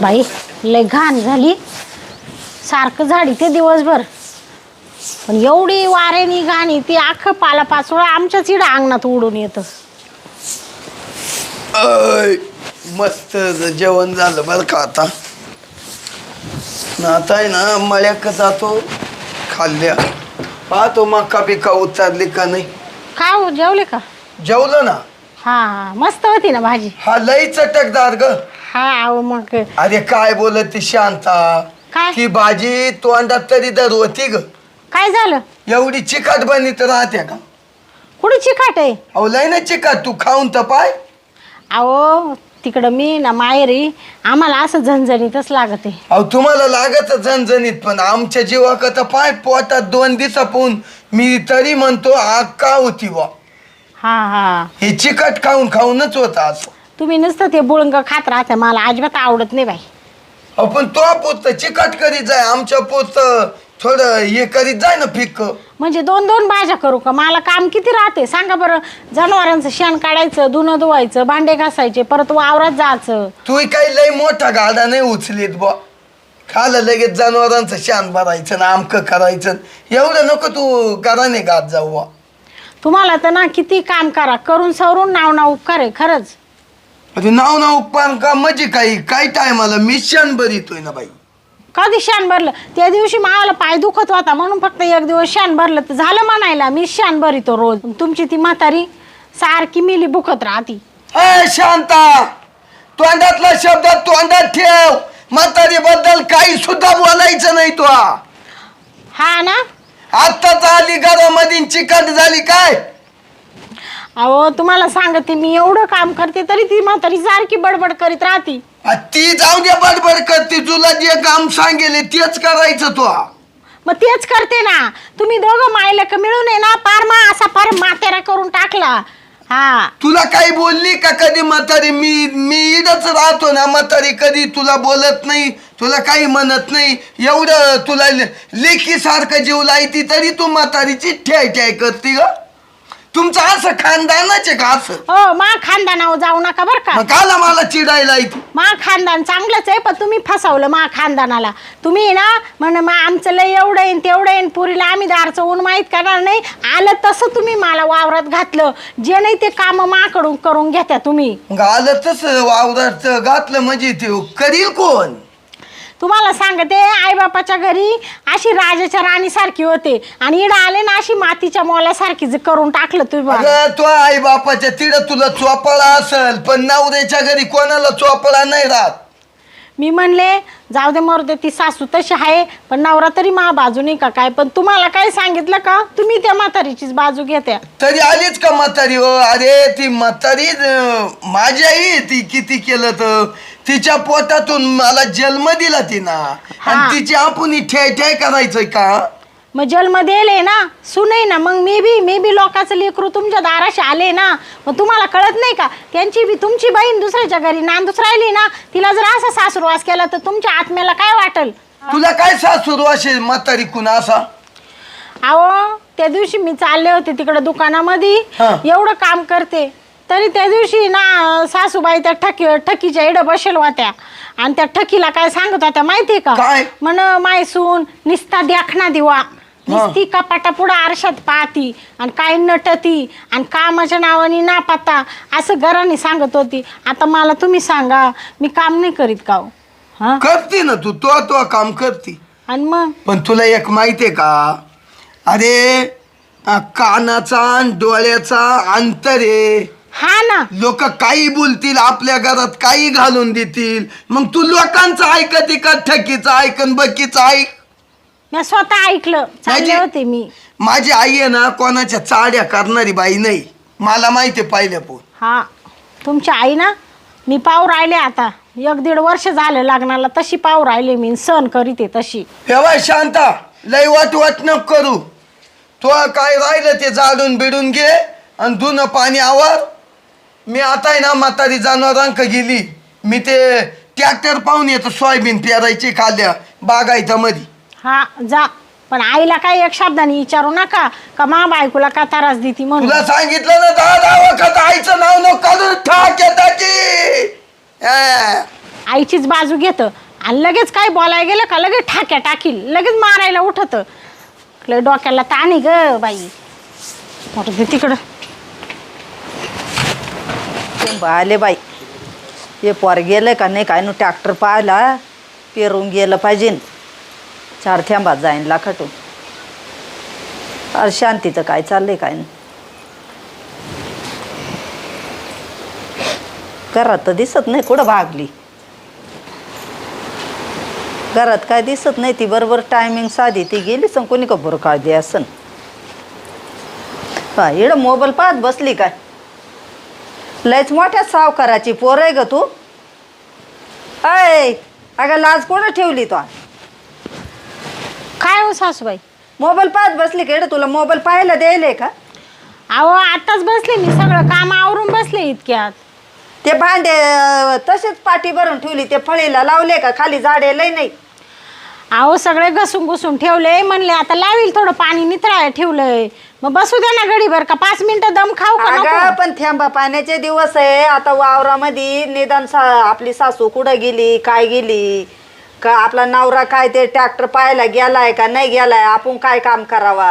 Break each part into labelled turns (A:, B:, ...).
A: बाई लय घाण झाली. सारखं झाडी ते दिवसभर. पण एवढी वाऱ्यानी घाणी ती अख्खं पाला पाचोळा आमच्याच इडं अंगणात उडून येतं.
B: अय, मस्त जेवण झालं बरं का आता? ना आता आहे ना मळ्याक जातो खाल्ल्या. पाहतो मका बिका उतरली का नाही.
A: का हो जेवले का?
B: जेवलं ना?
A: हा हा मस्त होती ना भाजी.
B: हा लई चटकदार ग.
A: हा अहो मग.
B: अरे काय बोलत ती शांता?
A: काय?
B: ती भाजी तोंडात तरी दर होती ग.
A: काय झालं?
B: एवढी चिकट बनीत राहते का?
A: कुठे चिकाट आहे?
B: अहो लई ना चिकट तू खाऊन तर पाय.
A: अहो तिकडं मी ना माहेरी आम्हाला असं झणझणीतच लागत आहे.
B: अहो तुम्हाला लागत झणझणीत पण आमच्या जीवाक तर पाय पोटात दोन दिवसापून मी तरी म्हणतो आग का होती बा
A: हा हा.
B: हे चिकट खाऊन खाऊनच होत असं.
A: तुम्ही नुसतं ते बुळंग खात राहता मला अजिबात आवडत नाही बाई.
B: अहो पण तो पोत चिकट करीत जाय आमच्या पोत थोडं हे करीत जाय ना फिक्क
A: म्हणजे दोन दोन भाज्या करू का? मला काम किती राहते? सांगा बरं. जनावरांचं शेण काढायचं धुणं धुवायचं भांडे घासायचे परत वावरात जायचं.
B: तू काही लय मोठा गाडा नाही उचलीत बा खालं लगेच जनावरांचं शान भरायचं ना आमकं करायचं. एवढं नको तू घराने गात जाऊ बा
A: तुम्हाला तर ना किती काम करा. करून सवरून नाव नाव उपकार आहे खरंच.
B: अरे नाव नाव उपमान का म्हणजे काही काही टायमाला? मिशन भरितोय ना बाई.
A: कधी शान भरलं? त्या दिवशी मला पाय दुखत होता म्हणून फक्त एक दिवस शान भरलं तर झालं म्हणायला मी शान भरितो रोज. तुमची ती म्हातारी सारखी मिली बुकत राहती.
B: शांता! तोंडातला शब्द तोंडात ठेव. म्हातारी बद्दल काही सुद्धा बोलायचं नाही तुला.
A: हा ना?
B: आत्ताच आली घरामध्ये चिकट झाली काय?
A: अहो तुम्हाला सांगते मी एवढं काम करते तरी ती म्हातारी सारखी बडबड करीत राहती.
B: आ, ती जाऊ दे बडबड करते तुला जे काम सांगेले तेच करायचं तू.
A: मग तेच करते ना. तुम्ही दोघं मायलेक मिळून आहे ना पार मा असा पार मातेरा करून टाकला. हा.
B: तुला काही बोलली का कधी म्हातारी? मी मी इडच राहतो ना म्हातारी कधी तुला बोलत नाही तुला काही म्हणत नाही. एवढं तुला लेखी सारखं जीव लायती तरी तू म्हातारीची ठ्याय ठ्याय करते ग तुमचं असं खानदानच आहे का असं?
A: हो मा खानदानावर जाऊ नका बरं का.
B: मग काला मला चिडायला इथे?
A: मा खानदान चांगलंच आहे पण तुम्ही फसवलं मा खानदानाला. तुम्ही ना म्हण मा आमचं लय एवढं येईन तेवढं येईन पुरीला आम्ही दारचं ऊन माहीत करणार नाही. आलं तसं तुम्ही मला वावरात घातलं. जे नाही ते काम माकडून करून घेत्या तुम्ही.
B: मग आलं तसं वावरात घातलं म्हणजे ते करील कोण?
A: तुम्हाला सांगते आईबापाच्या घरी अशी राजाच्या राणीसारखी होते. आणि इडं आले ना अशी मातीच्या मोल्यासारखी जे करून टाकलं तुम्ही मला.
B: अगं तो आई बापाच्या तिड तुला चोपळा असल पण नवऱ्याच्या घरी कोणाला चोपळा नाही राहत.
A: मी म्हणले जाऊ दे मरू दे ती सासू तशी आहे पण नवरा तरी मा बाजू नाही का काय? पण तुम्हाला काय सांगितलं का? तुम्ही त्या म्हातारीचीच बाजू घेत्या.
B: तरी आलीच का म्हातारी हो? अरे ती म्हातारी अं, माझी आई ती किती केलं तर. तिच्या पोटातून मला जन्म दिला तिनं. आणि तिची आपण ठ्याय ठ्याय करायचंय का?
A: मग जन्म देले ना. सुनई ना. मग मी बी मी बी लोकांचं लेकरू तुमच्या दाराशी आले ना. मग तुम्हाला कळत नाही का? त्यांची बी तुमची बहीण दुसऱ्याच्या घरी नांदूच राहिली ना. तिला जर असा सासुरवास केला तर तुमच्या आत्म्याला काय वाटेल?
B: तुला काय सासू असे म्हातारी कुणा असा?
A: अहो त्या दिवशी मी चालले होते तिकडे दुकानामध्ये.
B: हा.
A: एवढं काम करते. तरी त्या दिवशी ना सासूबाई त्या ठकी ठकीच्या इडं बसेल होत्या. आणि त्या ठकीला काय सांगत होत्या माहितीये का?
B: काय?
A: म्हण माय सून निस्ता देखना दिवा. निस्ती कपाटा पुढं आरशात पाहती. आणि काय नटती. आणि कामाच्या नावाने ना पाता असं घराने सांगत होती. आता मला तुम्ही सांगा मी काम नाही करीत का हो? हा?
B: करते ना तू तो तो काम करते.
A: आणि मग?
B: पण तुला एक माहितीये का? अरे अं, कानाचा आणि डोळ्याचा अंतर आहे.
A: हा ना.
B: लोक काही बोलतील आपल्या घरात काही घालून देतील. मग तू लोकांचं ऐकते का? ठकीचं ऐकन बकीचं ऐक.
A: मी स्वतः ऐकलं. चालले
B: माझी-
A: होते मी.
B: माझी आई आहे ना कोणाच्या चाड्या करणारी बाई नाही. मला माहिती पहिल्या पोर.
A: हा. तुमची आई ना मी पाव राहिले आता. एक दीड वर्ष झालं लग्नाला तशी पाव राहिले मी. सण करीते तशी.
B: तेव्हा शांता लय वाट वाट नको करू. तो काय राहिलं ते जाडून बिडून घे आणि धुणं पाणी आवर. मी आता आहे ना म्हातारी जनावरांक गेली. मी ते ट्रॅक्टर पाहून येतो सोयाबीन पेरायची खाल्ल्या बागायता मध्ये
A: हा जा. पण आईला काही एक शब्दाने विचारू नका का मा बायकोला का त्रास देती म्हणून?
B: तुला सांगितलं ना दहा दहा वखत आईचं नाव नको काढून ठाक टाकी
A: आई तिचीच बाजू घेतं. आणि लगेच काय बोलायला गेलं का लगेच ठाक्या टाकील. लगेच मारायला उठत. डोक्याला ताणी ग बाई. मोठं ते तिकडं.
C: थेंब बाई. हे पोर गेलं का नाही काय नु ट्रॅक्टर पाहिला पेरून गेलं पाहिजे. चार थेंबात जाईन लाखाटून अरे शांतीचं काय चाललंय काय नाही. घरात तर दिसत नाही कुठं भागली? घरात काय दिसत नाही ती बरोबर टायमिंग साधी ती गेली सं कोणी का बरं काळजी असन हा इकडं मोबाईल पाहत बसली काय? लयच मोठ्या सावकाराची पोर आहे ग तू. अय अगं लाज कोण ठेवली तो?
A: काय हो सासूबाई?
C: मोबाईल पाहत बसली का इकडं तुला मोबाईल पाहायला द्यायले का?
A: अहो आताच बसले मी सगळं. काम आवरून बसले इतक्यात.
C: ते भांडे अं, तसेच पाठी भरून ठेवली. ते फळीला लावले का? खाली झाडे लय नाही.
A: अहो सगळे घसून घुसून ठेवले. म्हणले आता लावील थोडं पाणी नितळाय ठेवलंय. मग बसू द्या ना गडीभर का. पाच मिनिटं दम खाऊ का
C: अगं
A: नको?
C: पण थेंबा पाण्याचे दिवस आहे. आता वावरामध्ये निदान सा आपली सासू कुठं गेली काय गेली? का आपला नवरा काय ते ट्रॅक्टर पाहायला गेलाय का नाही गेलाय? आपण काय काम करावा?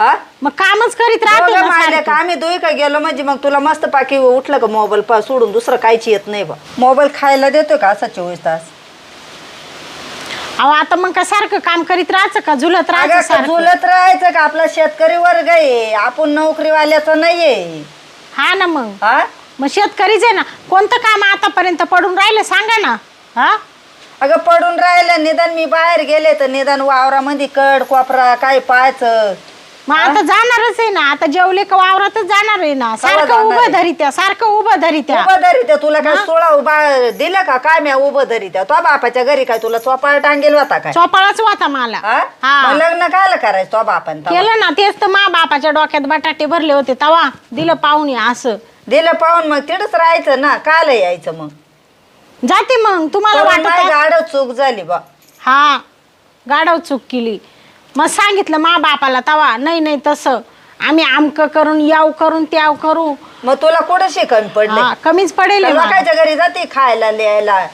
C: हा
A: मग कामच करीत राहते
C: दोघं
A: ना
C: मायले
A: सारखी.
C: का आम्ही दोघी का गेलो म्हणजे मग तुला मस्त पाकी उठलं का मोबाईल पा सोडून दुसरं काहीच येत नाही बा. मोबाईल खायला देतोय का असा चोवीस तास?
A: अहो आता मग का सारखं काम करीत राहायचं का? झुलत
C: अगं
A: राहायचं सारखं?
C: झुलत राहायचं का? आपला शेतकरी वर्ग आहे. आपण नोकरीवाल्याचं नाहीये.
A: हा ना मग.
C: हा?
A: मग शेतकरीच आहे ना. कोणतं काम आतापर्यंत पडून राहिलं सांगा ना. हा?
C: अगं पडून राहिलं निदान मी बाहेर गेले तर निदान वावरामध्ये कड कोपरा काय पाहायचं?
A: मग आता जाणारच आहे ना आता जेवले का वावरातच जाणार आहे ना. सारखं
C: जाणार
A: उभं
C: आहे?
A: धरित्या सारखं उभं धरित्या.
C: उभं धरी त्या तुला काय सोळा उभा दिलं का? काय म्या उभं धरी त्या तो बापाच्या घरी काय? तुला चोपाळ टांगेल होता काय?
A: चोपाळाच होता मला.
C: हा?
A: हा.
C: लग्न कायला करायचं तो बापान
A: केलं ना तेच तर मा बापाच्या डोक्यात बटाटे भरले होते तवा. दिलं पाहुणे असं.
C: दिलं पाहून मग तिथंच राहायचं ना कायला यायचं मग?
A: जाते मग तुम्हाला
C: नाही
A: वाटत
C: गाड चूक झाली बा.
A: हा गाडव चूक केली. मग सांगितलं मा बापाला तवा नाही नाही तसं. आम्ही आमक करून याव करून त्याव करू.
C: मग तुला कुठं शिकवण पडले?
A: कमीच पडेल मला.
C: लोकांच्या घरी जाते खायला लिहायला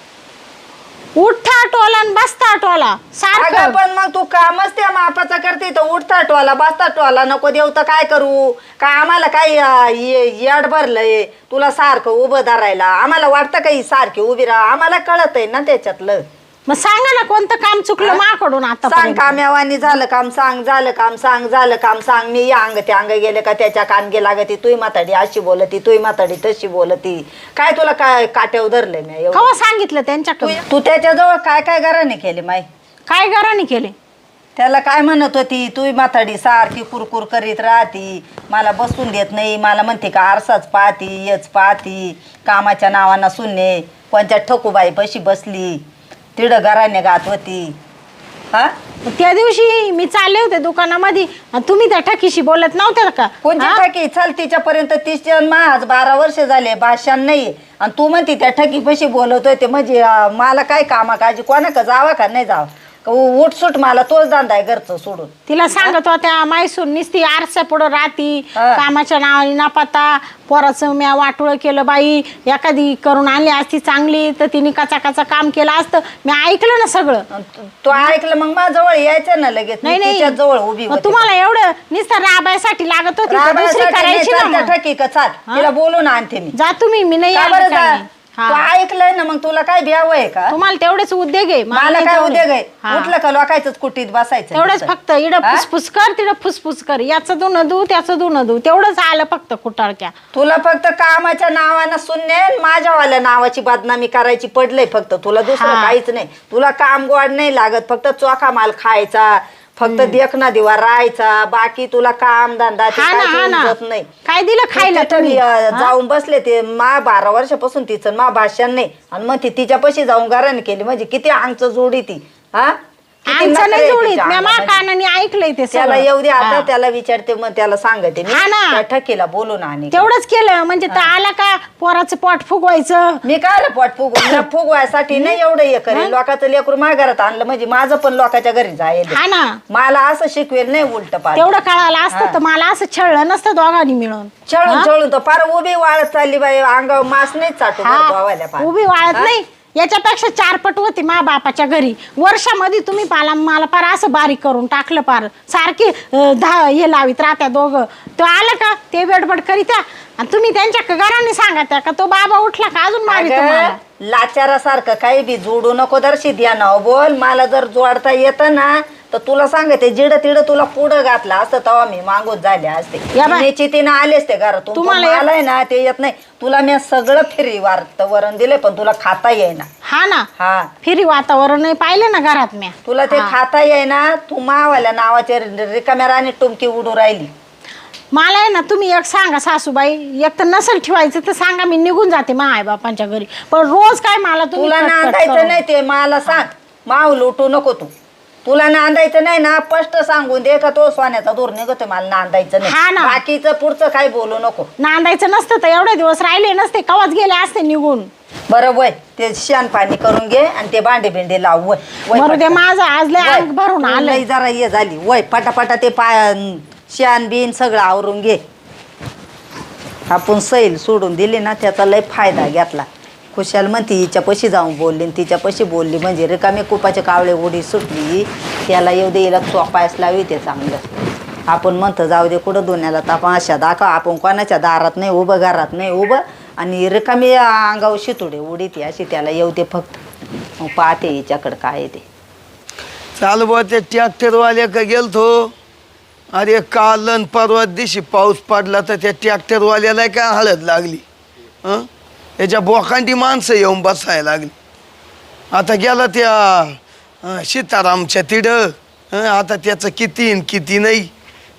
A: उठता टोला आणि बसता टोला
C: अगं
A: सारखं
C: पण मग तू कामच त्या मापाचा करते तर उठता टोला बसता टोला नको देऊ तर काय करू? का आम्हाला काही अं, ये- येड भरलंय? तुला सारखं उभं धरायला. आम्हाला वाटतं काही सारखी उभी राहा? आम्हाला कळत आहे ना त्याच्यातलं.
A: मग सांगा ना कोणतं काम चुकलं माकडून आता
C: सांग काम्यावानी झालं काम सांग झालं काम सांग झालं काम सांग. मी या अंग ते अंग गेले का त्याच्या कानगे लागती. तुही माताडी अशी बोलती तुही माताडी तशी बोलती. काय तुला काय काट्यावर धरलंय मी एवढं?
A: कवा सांगितलं त्यांच्याकडे
C: तू- तू त्याच्याजवळ काय काय घराने केले माय
A: काय घराने केले?
C: त्याला काय म्हणत होती? तू माताडी सारखी कुरकुर करीत राहती. मला बसून देत नाही. मला म्हणते का आरसाच पाहती यच पाहती. कामाच्या नावानं सुनणे कोणत्या ठकूबाई पशी बसली. तिडं घराने गात होती. हा?
A: त्या दिवशी मी चालले होते दुकानामध्ये. आणि तुम्ही त्या ठकीशी बोलत नव्हत्या का?
C: कोणती
A: हा?
C: ठकी? चल तिच्यापर्यंत तीस जन्म आज बारा वर्ष झाले भाषण नाही. आणि तू म्हणती त्या ठकी पशी बोलत होते म्हणजे अं, मला काय कामा काळजी कोणा का जावा का नाही जावा? उठसूट मला तोच धंदा आहे घरचं सोडून
A: तिला सांगत होत्या मायसून निसती आरसा पुढं राहती
C: हा.
A: कामाच्या नावाने नापाता पोराचं म्या वाटोळं केलं बाई एखादी करून आणली असती चांगली तर तिने कचा कचा काम केलं असतं मी ऐकलं ना सगळं
C: अन तू- तू ऐकलं मग माझ्या जवळ यायचं ना लगेच मी
A: नाही नाही
C: तिच्या जवळ उभी
A: मग
C: होते.
A: तुम्हाला एवढं नुसतं राबायसाठी लागत होती तर दुसरी
C: राबायसाठी नाही,
A: करायची ना
C: त्या
A: मग.
C: ठकी का चाल तिला बोलून आणते मी
A: जा तुम्ही मी नाही
C: का
A: आली
C: बरं
A: काय
C: जा?
A: नाही. हा.
C: तू ऐकलंय ना मग तुला काय भ्याव आहे का
A: तुम्हाला तेवढेच उद्योग आहे
C: मला
A: नाही
C: काय
A: तेवढे.
C: उद्योग आहे
A: हा.
C: उठलं का लोकायचंच कुटीत बसायचं
A: तेवढंच
C: नुसतं.
A: फक्त इडं
C: हा?
A: फुसफुस कर तिडं फुसफुस कर याचं धुणं धू त्याचं धुणं धू तेवढंच आलं फक्त कुटाळक्या
C: तुला फक्त कामाच्या नावानं सुनणे माझ्यावाल्या नावाची बदनामी करायची पडलंय फक्त तुला दुसरं
A: हा.
C: काहीच नाही तुला काम गोड नाही लागत फक्त चोखा माल खायचा फक्त देखना दिवा राहायचा बाकी तुला काम धंदा ते
A: हा ना
C: काय
A: हा ना.
C: समजत नाही.
A: काय दिलं खायला
C: तिथं
A: तुम्ही?
C: अं, जाऊन बसले ते मा बारा वर्षापासून तिचं मा भाषण नाही. आणि मग ती तिच्यापाशी जाऊन घराने केली. म्हणजे किती आंगचं जोडी ती हा?
A: आमचं नाही मी मा. कानाने ऐकलंय ते
C: त्याला
A: सगळं.
C: येऊ दे आता. त्याला विचारते मग त्याला सांगते मी.
A: हा ना.
C: त्या ठकीला बोलून आणि
A: तेवढंच केलं म्हणजे तर आला का पोराचं पोट फुगवायचं?
C: मी काय पोट फुगू फुगवायसाठी नाही एवढं हे करेल लोकांचं लेकरू माझ्या घरात आणलं म्हणजे माझं पण लोकांच्या घरी जायला.
A: हा ना.
C: मला असं शिकवेल नाही उलट पाल
A: तेवढं कळालं असतं तर मला असं छळलं नसतं दोघांनी मिळून.
C: चळून चळून तर फार उभी वाळत चालली बाई. अंगावर मास नाही चाटू
A: हा,
C: भावाल्या
A: उभी वाळत नाही. याच्यापेक्षा चार पट होती मा बापाच्या घरी. वर्षामध्ये तुम्ही पाला मला पार असं बारीक करून टाकलं पार सारखी दहा हे लावीत राहत्या दोघं. तो आलं का? ते वेडबड करीत्या. आणि तुम्ही त्यांच्या घराने सांगा त्या का तो बाबा उठला का अजून मारी तुम्हाला?
C: अगं, लाचारासारखं काही बी जोडू नको दर्शी द्या ना बोल. मला जर जोडता येतं ना तर तुला सांगते जिड तिड तुला पुढं घातलं असतं तेव्हा मी मागून झाले असते.
A: या बाय.
C: तिने चितीनं आलेच ते घरातून.
A: तुम्हाला
C: मला आहे ना ते येत नाही. तुला मी सगळं फिरी वारत वरण दिले पण तुला खाता येईना.
A: हा ना?
C: हा.
A: फिरी वातावरण नाही पाहिलं ना घरात म्या?
C: तुला ते
A: हा.
C: खाता येईना तू मावाल्या नावाचे रिकाम्या राणी टुमकी उडू राहिली.
A: मला आहे ना तुम्ही एक सांगा सासूबाई एक तर नसल ठेवायचं तर सांगा मी निघून जाते मा आई बापांच्या घरी. पण रोज काय मला तुम्ही
C: तुला
A: कटकट
C: नांदायचं
A: करून-
C: नाही ते मला सांग. माव लुटू नको तू. तुला नांदायचं नाही ना स्पष्ट सांगून दे का तो सोन्याचा दूर निघतो मला नांदायचं
A: हा
C: नाही
A: ना.
C: बाकीचं पुढचं काही बोलू नको
A: नांदायचं नसतं तर एवढे दिवस राहिले नसते कवाच गेले असते निघून
C: बरं वय ते शान पाणी करून घे आणि ते भांडे बिंडे लाव वय वय
A: मरू दे
C: पटकन.
A: माझं आज लय
C: वय.
A: अंग भरून आलंय
C: लई जरा ये झाली वय पटापटा ते पाय शान बिन सगळं आवरून घे आपण सैल सोडून दिली ना त्याचा लय फायदा घेतला खुशाल म्हणती हिच्यापाशी जाऊन बोलली आणि तिच्यापाशी बोलली म्हणजे रिकामे कुपाचे कावळे उडी सुटली. त्याला येऊ दे हिला चोपायस लावी ते चांगलं. आपण म्हणतो जाऊ दे कुठं दोन्याला तापा अशा दाखव. आपण कोणाच्या दारात नाही उभं घरात नाही उभं. आणि रिकामी अंगावर शितुडे उडी ती अशी त्याला येऊ दे फक्त. मग पाहते हिच्याकडं काय आहे ते.
B: चाल बुवा त्या ट्रॅक्टरवाले का गेलतो? अरे काल अन परवा दिवशी पाऊस पडला तर त्या ट्रॅक्टरवाल्याला काय हळद लागली? हं? याच्या बोकांडी माणसं येऊन बसायला लागली. आता गेला त्या अं, सीतारामच्या तिडं. हं, आता त्याचं किती न किती नाही.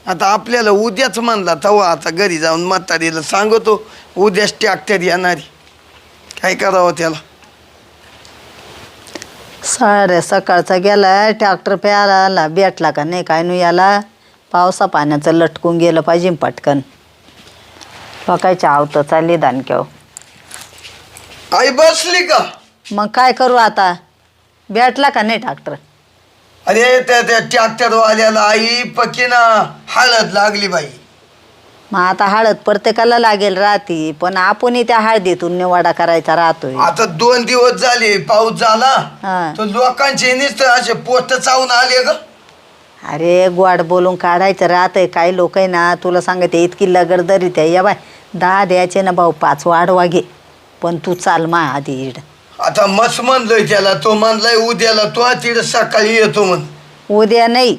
B: आता आपल्याला उद्याच म्हणला तवा आता घरी जाऊन म्हातारीला सांगतो उद्याच ट्रॅक्टर येणारी. काय करावं त्याला?
C: साऱ्या सकाळचा गेला ट्रॅक्टर प्यायला आला भेटला का नाही काय नाही याला पावसा पाण्याचं लटकून गेलं पाहिजे पटकन. लोकायच्या आवतं चालली दानक्याव
B: आई बसली का?
C: मग काय करू आता? भेटला का नाही ट्रॅक्टर
B: अरे त्या त्या ट्रॅक्टरवाल्याला आई पकीना हळद लागली बाई.
C: मग आता हळद प्रत्येकाला लागेल राहती पण आपणही त्या हळदीतून निवाडा करायचा राहतोय.
B: आता दोन दिवस झाले पाऊस झाला
C: हा.
B: तर लोकांचे नुसतं असे पोस्ट चावून आले ग.
C: अरे गोड बोलून काढायचं राहतंय. काही लोक आहे ना तुला सांगते इतकी लगडदरी त्या या बाय दहा द्यायचे ना भाऊ पाच वाढवा घे. पण तू चाल मा आधी इड
B: आता मस्त म्हणलोय त्याला तो म्हणलाय उद्याला तो तिथं सकाळी येतो म्हण.
C: उद्या नाही.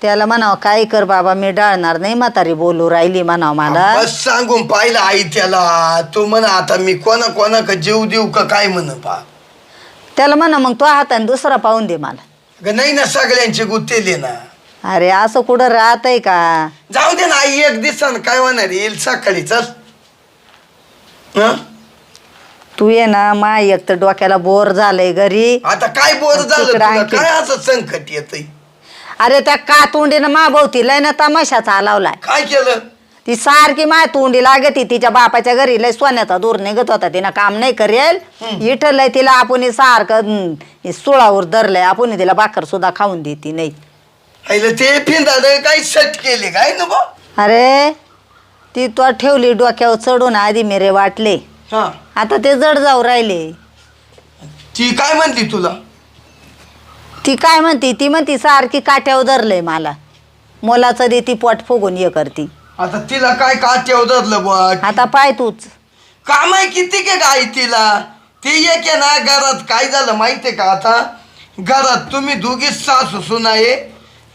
C: त्याला म्हणावं काय कर बाबा मी डाळणार नाही म्हातारी बोलू राहिली म्हणावं मला.
B: बस सांगून पाहिलं आई त्याला. तो म्हण आता मी कोणा कोणा का जीव देऊ का काय म्हण पा
C: त्याला म्हणा मग तो हाताने दुसरा पाहून दे मला.
B: अगं नाही ना सगळ्यांचे गुत्तेले ना.
C: अरे असं कुठं राहतंय का?
B: जाऊ दे ना आई एक दिवसानं काय होणार येईल सकाळी चल. हं?
C: तू ये ना माय एक तर डोक्याला बोर झालंय घरी.
B: आता काय बोर झालं
C: तिकडं
B: तुला?
C: आणखी.
B: काय असं संकट येतंय?
C: अरे त्या का तोंडीनं मा भोवती लय ना तमाशा चालवलाय
B: काय केलं?
C: ती सारखी माय तोंडी लागती तिच्या बापाच्या घरी लय सोन्याचा दूर निघत होता. तिनं काम नाही करेल. इटलंय तिला आपण सारखं हं, सुळावर धरलंय. आपण तिला भाकर सुद्धा खाऊन देती नाही.
B: आईला ते फिंदाड सट केले? काय ना बा
C: अरे ती तो ठेवली डोक्यावर चढून आधी मेरे वाटले.
B: हा.
C: आता ते जड जाऊ राहिले.
B: ती काय म्हणली तुला?
C: ती काय म्हणती? ती म्हणती सारखी काट्यावर धरलंय मला. मोलाचं दे ती पोट फुगून ये करती.
B: आता तिला काय काट्यावर धरलं बुवा?
C: आता पाय तूच.
B: काम आहे किती के गाय तिला? ते एक आहे ना घरात काय झालं माहितीये का आता? घरात तुम्ही दोघीच सासू सुन आहे.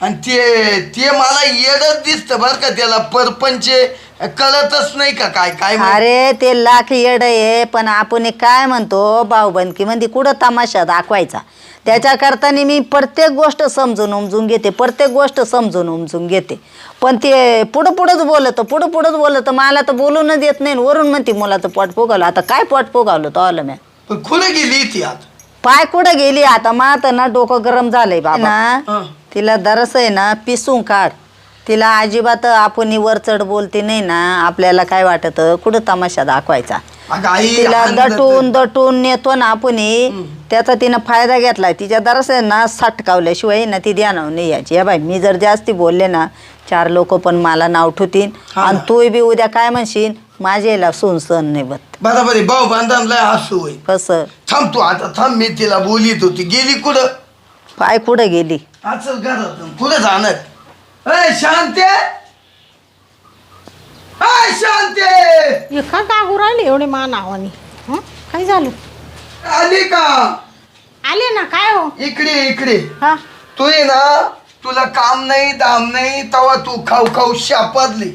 B: आणि ते ते मला येडच दिसतं बरं का त्याला. परपंच कळतच नाही का काय काय माहिती?
C: अरे ते लाख येड आहे पण आपण एक काय म्हणतो भाऊबंदकी म्हणजे कुठं तमाशा दाखवायचा? त्याच्याकरता मी प्रत्येक गोष्ट समजून उमजून घेते प्रत्येक गोष्ट समजून उमजून घेते. पण ते पुढं पुढंच बोलत पुढं पुढंच बोलत मला तर बोलून देत नाही. आणि वरून म्हणते मुलाचं पोट फुगावलं. आता काय पोट फुगावलं तो आलं मी
B: पण कुठे गेली ती आता
C: पाय कुठं गेली? आता मात ना डोकं गरम झालंय बाबा.
B: हा.
C: तिला दरस आहे ना पिसून काढ. तिला अजिबात आपण वर चढ बोलते नाही ना आपल्याला काय वाटत? कुठं तमाशा दाखवायचा?
B: अगं आई
C: तिला दटून दटून नेतो ना आपण. त्याचा तिनं फायदा घेतलाय तिच्या दरस आहे ना सटकावल्याशिवाय ना ती ध्यानावर नाही यायची या बाई मी जर जास्ती बोलले ना चार लोक पण मला नाव ठेवतील.
B: हा
C: आणि. तू बी उद्या काय म्हणशील? माझ्या याला सून सहन नाही बत
B: बरोबर आहे भाऊ बांधांना हसू होईल.
C: कसं?
B: थांब तू आता थांब मी तिला बोलीत होती. गेली कुठं?
C: पाय कुठं गेली?
B: असं कुठं जाणार? अय शांते! अय शांते!
A: गागू राहिले एवढे मा नावानी हं? काय झालं?
B: आली का?
A: आले ना काय हो?
B: इकडे इकडे.
A: हा.
B: तू ये ना तुला काम नाही दाम नाही तवा तू खाऊ खाऊ शापादली.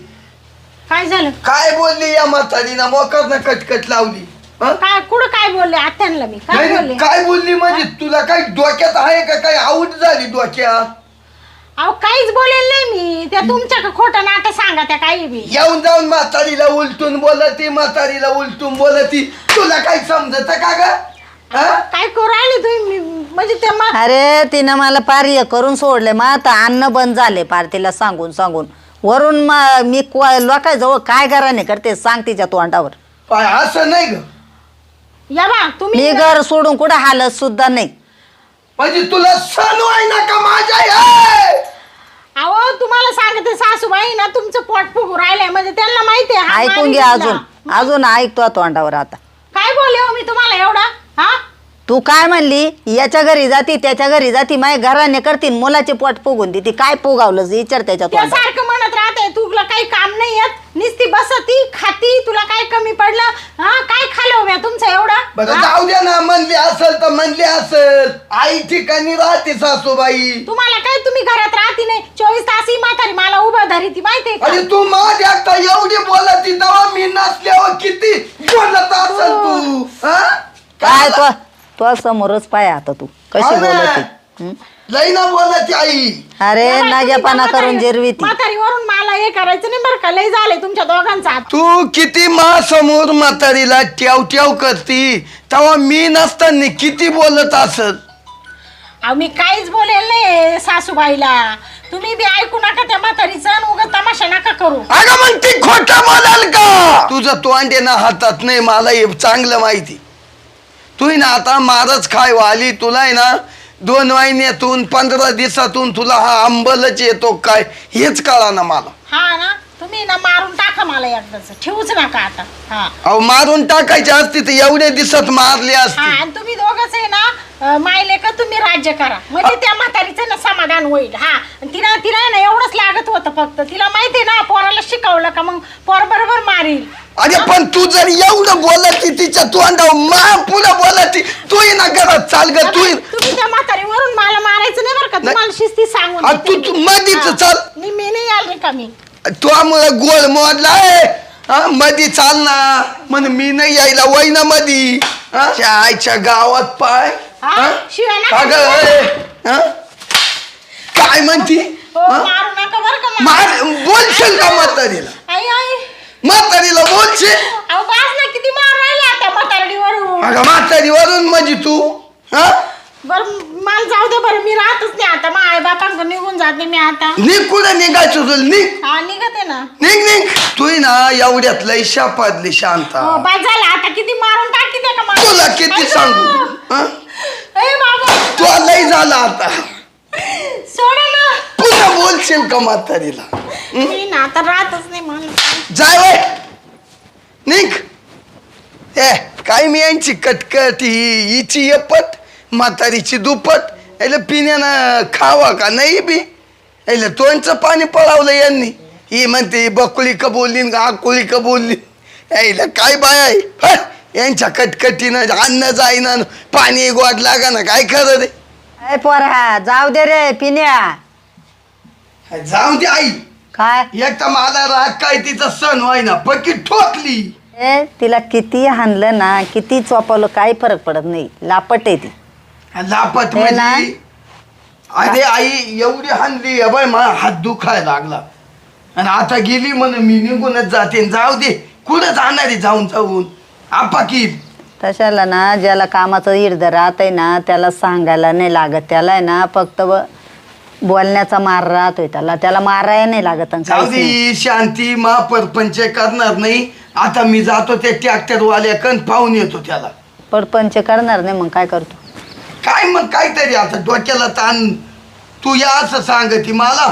A: काय झालं?
B: काय बोलली या म्हातारीनं? मोकर ना कटकट लावली. हं?
A: काय कुठं काय बोलले? आत्यांना मी काय
B: नाही,
A: बोलले?
B: काय बोलली म्हणजे? तुला काय डोक्यात आहे का? काय आऊट झाली डोक्यात
A: अहो काहीच बोलेल नाही मी. त्या तुमच्या का खोटं नाटक सांगा त्या काही बी.
B: येऊन जाऊन म्हातारीला उलटून बोलती म्हातारीला उलटून बोलती. तुला काय समजत का ग? हं?
A: काय करू राहिले तुम्ही? मी- म्हणजे ते मा-
C: अरे तिनं मला पार हे करून सोडले. मग आता अन्न बंद झाले पार तिला सांगून सांगून. वरून म- मी को- लोकांजवळ काय कराने करते सांग तिच्या तोंडावर.
B: पाय असं नाही ग.
A: या बा तुम्ही
C: मी घर सोडून कुठं हालत सुद्धा नाही.
B: म्हणजे तुला सण आहे ना का माझ्या हे?
A: अहो तुम्हाला सांगते सासूबाई ना तुमचं पोट फुगू राहिलंय. म्हणजे त्यांना माहिती आहे हा
C: ऐकून
A: माणूस
C: घे. अजून. अजून ऐकतो तोंडावर आता.
A: काय बोलले हो मी तुम्हाला एवढा? हा?
C: तू काय म्हणली? याच्या घरी जाती त्याच्या घरी जाती माझ्या घराने करतील मुलाचे पोट फुगून ती ती काय फुगावलं? विचार त्याच्या
A: त्या
C: तोंडावर.
A: सारखं म्हणत राहते तुला काही काम नाही येत नुसती बसती खाती तुला काय कमी पडलं हा काय खाल्लं म्या तुमचं एवढं
B: बरं? जाऊ द्या ना म्हणली असल तर म्हणली असल आई ठिकाणी राहते सासूबाई
A: तुम्हाला काय तुम्ही घरात राहती नाही चोवीस तास ही म्हातारी मला उभं धरी ती माहितीये का
B: अरे तू माझ्या आता एवढी बोलती तेव्हा मी नसल्यावर किती बोलत असल तू हं?
C: काय तो तो समोरच पाय आता तू कशी
B: हा ना.
C: बोलत हं?
B: लई ना बोलती आई.
C: अरे
A: त्या
C: करून
A: म्हातारी-
C: जिरवी ती
A: म्हातारीवरून मला हे करायचं नाही बरं का? लय झाले तुमच्या दोघांचा. हात.
B: तू किती मा समोर म्हातारीला ट्याव ट्याव करती तेव्हा मी नसताना किती बोलत असत
A: अहो मी काहीच बोलेल नाही सासूबाईला. तुम्ही बी ऐकू नका त्या म्हातारीचं आणि उगाच तमाशा नका करू.
B: अगं मग ती खोट बोलाल का? तुझं तोंडे ना हातात नाही मला हे चांगलं माहिती. तू ना आता मारच खाय आली तुला आहे ना दोन महिन्यातून पंधरा दिवसातून तुला हा अंबलच येतो काय हेच कळा ना मला.
A: हा ना. तुम्ही ना मारून टाका मला एकदाच. ठेवूच नका आता. हा.
B: अहो मारून टाकायची असती तर एवढ्या दिवसात मारली
A: हा
B: असती
A: आणि तुम्ही दोघच आहे ना मायले का तुम्ही राज्य करा. म्हणजे त्या म्हातारीचं ना समाधान होईल. हा आणि तिला तिला आहे ना एवढंच लागत होतं फक्त. तिला माहिती आहे ना पोराला शिकवलं का मग पोर बरोबर मारील.
B: अरे पण तू जर एवढं बोलती तिच्या तोंडावर मा पुढं बोलती तू ये ना घरात चाल ग तू ये.
A: तुम्ही त्या म्हातारीवरून मला मारायचं नाही बरं का? तुम्हाला शिस्ती सांगून
B: हा,
A: देते मी.
B: तू मधीच
A: हा.
B: चाल.
A: मी मी नाही आले का मी?
B: तुझ्यामुळे गोळ मोडला आहे हा, मधी चाल ना म्हण मी नाही यायला वय ना मधी हा? त्या आईच्या गावात पाय
A: हा?
B: हा?
A: शिव्या नका
B: का ग,
A: देऊ.
B: ए? हा? काय म्हणती
A: हो
B: हा?
A: मारू नका बरं का
B: मार बोलशील का म्हातारीला
A: आई आई
B: म्हातारीला बोलशील
A: अहो बास ना किती मार राहिले आता म्हातारडीवरून
B: अगं म्हातारीवरून म्हणजे तू हा
A: बरं मला जाऊ दे बरं मी राहतच नाही आता. मग आई बापांकडे निघून जाते मी आता.
B: निघ कुठं? निघायचं तुला निघ.
A: हा निघते ना.
B: निघ निघ. तू ना एवढ्यात लय शापादली शांता.
A: हो बस झालं. आता किती मारून टाकी त्या का मला?
B: तुला किती. सांगू? हा?
A: ए बाबा.
B: तुला लय झाला आता.
A: सोडा ना.
B: पुन्हा बोलशील का म्हातारीला?
A: मी ना आता राहतच नाही मला
B: जाय वय निघ. ए काय मी यांची कटकट ही हिची यपट म्हातारीची दुपट याला पिण्यानं खावा का? नाही बी. याला तोंडचं पाणी पळावलं यांनी. ही म्हणते बकुळी का बोलली न आकुळी का बोलली? यायला काय बाय आहे? यांच्या कटकटीनं अन्न जाईना न पाणी गोड लागा ना काय खरं रे?
C: अय पोरा जाऊ दे रे पिण्या.
B: जाऊ दे आई.
C: काय?
B: एक तर मला राग काय? तिचा सण व्हाय ना पक्की ठोकली.
C: ए तिला किती हाणलं ना किती चोपवलं काही फरक पडत नाही. लापट आहे ती.
B: लापत? म्हणजे अरे आई एवढी हानली. बाय मला हात दुखायला लागला. आणि आता गेली म्हणून मी निघूनच जाते. जाऊ दे कुठं जाणार आहे जाऊन जाऊन? आपा की?
C: तशाला ना ज्याला कामाचं इर्द राहत आहे ना त्याला सांगायला नाही लागत. त्याला आहे ना फक्त ब- बोलण्याचा मार राहतोय त्याला. त्याला मारायला नाही लागत आणि
B: जाऊ
C: काहीच
B: दे
C: नाही.
B: ही शांती मा परपंच करणार नाही. आता मी जातो त्या ट्रॅक्टर वाल्याकन पाहून येतो त्याला.
C: पडपंच करणार नाही मग काय करतो?
B: काय मग काहीतरी आता डोक्याला ताण. तू या असं सांगती मला.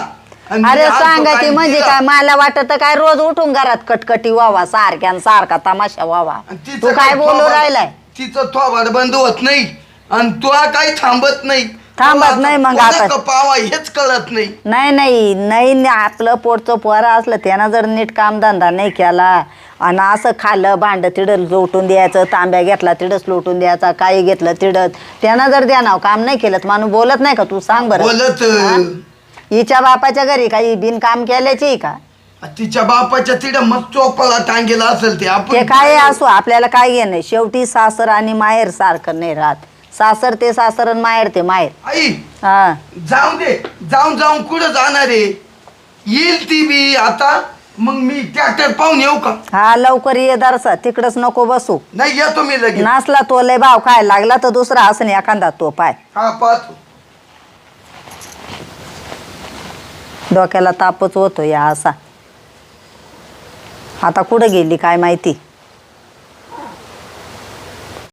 B: आणि मी
C: अरे सांगायची
B: काय
C: म्हणजे. काय? मला वाटत काय रोज उठून घरात कटकटी व्हावा सारख्या सारखा तमाशा व्हावा
B: आणि तिचं
C: तू काय बोलू
B: थोबाड-
C: राहिलाय?
B: तिचं थोबाड बंद होत नाही. आणि तो काही थांबत नाही.
C: थांबत
B: मला
C: नाही मग
B: कोणाचं
C: आता.
B: पावा हेच कळत नाही.
C: नाही नाही. नाही नाही, आपलं पोटचं पोरं असलं त्यानं जर नीट कामधंदा नाही केला आणि असं खाल्लं भांड तिडं लोटून द्यायचं तांब्या घेतला तिडच लोटून द्यायचा काही घेतलं तिडत त्यानं जर द्या काम नाही केलं तर माणूस बोलत नाही का? तू सांग बरं.
B: बोलत?
C: हिच्या बापाच्या घरी काही बिनकाम केल्याची का?
B: तिच्या बापाच्या तिथं मग चोपाला टांगेला असेल ते
C: ते
B: आपण
C: काय असो आपल्याला काय घे नाही. शेवटी सासर आणि माहेर सारखं नाही राहत. सासर ते सासर आणि माहेर ते माहेर.
B: आई
C: हा.
B: जाऊन दे. जाऊन जाऊन कुठं जाणार आहे? येईल ती बी आता. मग मी ट्रॅक्टर पाहून येऊ का?
C: हा लवकर ये दरसा तिकडच नको बसू.
B: नाही येतो मी लगेच.
C: नाचला तो लय भाव खायला लागला तर दुसरा असं एखादा तो पाय.
B: हा पाहतो.
C: डोक्याला तापच होतो या असा. आता कुठं गेली काय माहिती?